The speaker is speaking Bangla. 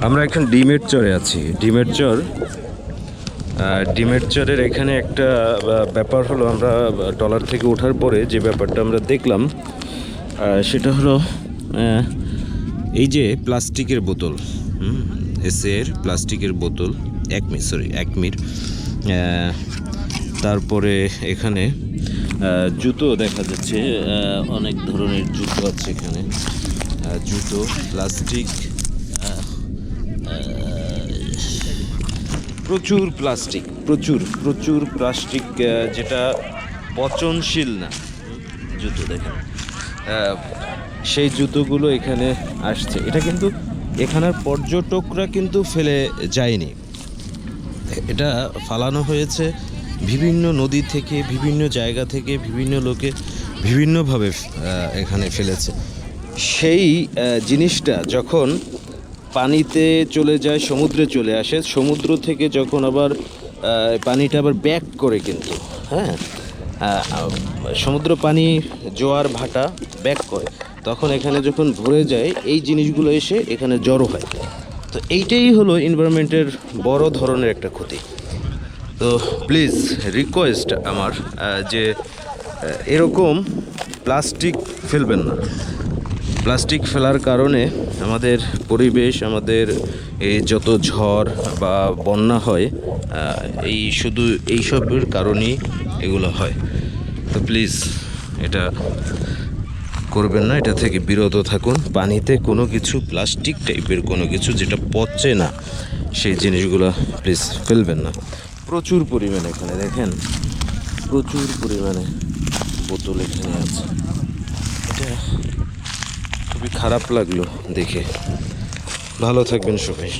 আমরা এখন ডিমের চরে আছি। ডিমের চর ডিমের চরের এখানে একটা ব্যাপার হলো আমরা টলার থেকে ওঠার পরে যে ব্যাপারটা আমরা দেখলাম সেটা হলো এই যে প্লাস্টিকের বোতল এসের প্লাস্টিকের বোতল এক মিনিট সরি এক মিনিট তারপরে এখানে জুতো দেখা যাচ্ছে অনেক ধরনের জুতো আছে এখানে জুতো, প্লাস্টিক প্রচুর প্লাস্টিক, প্রচুর প্রচুর প্লাস্টিক যেটা পচনশীল না। জুতো দেখেন। সেই জুতোগুলো এখানে আসছে। এটা কিন্তু এখানের পর্যটকরা কিন্তু ফেলে যায়নি। এটা ফালানো হয়েছে বিভিন্ন নদী থেকে, বিভিন্ন জায়গা থেকে, বিভিন্ন লোকে বিভিন্নভাবে এখানে ফেলেছে। সেই জিনিসটা যখন পানিতে চলে যায়, সমুদ্রে চলে আসে। সমুদ্র থেকে যখন আবার পানিটা আবার ব্যাক করে কিন্তু হ্যাঁ? সমুদ্র পানি জোয়ার ভাটা ব্যাক করে। তখন এখানে যখন ভরে যায়, এই জিনিসগুলো এসে এখানে জড়ো হয়। তো এইটাই হলো এনভায়রনমেন্টের বড় ধরনের একটা ক্ষতি। তো প্লিজ রিকোয়েস্ট আমার যে এরকম প্লাস্টিক ফেলবেন না। প্লাস্টিক ফেলার কারণে আমাদের পরিবেশ, আমাদের এই যত ঝড় বা বন্যা হয় এই শুধু এইসবের কারণেই এগুলো হয়। তো প্লিজ এটা করবেন না, এটা থেকে বিরত থাকুন। পানিতে কোনো কিছু, প্লাস্টিক টাইপের কোনো কিছু যেটা পচে না, সেই জিনিসগুলো প্লিজ ফেলবেন না। প্রচুর পরিমাণে এখানে দেখেন, প্রচুর পরিমাণে বোতল এখানে আছে। এটা খুবই খারাপ লাগল দেখে। ভালো থাকবেন সবাই।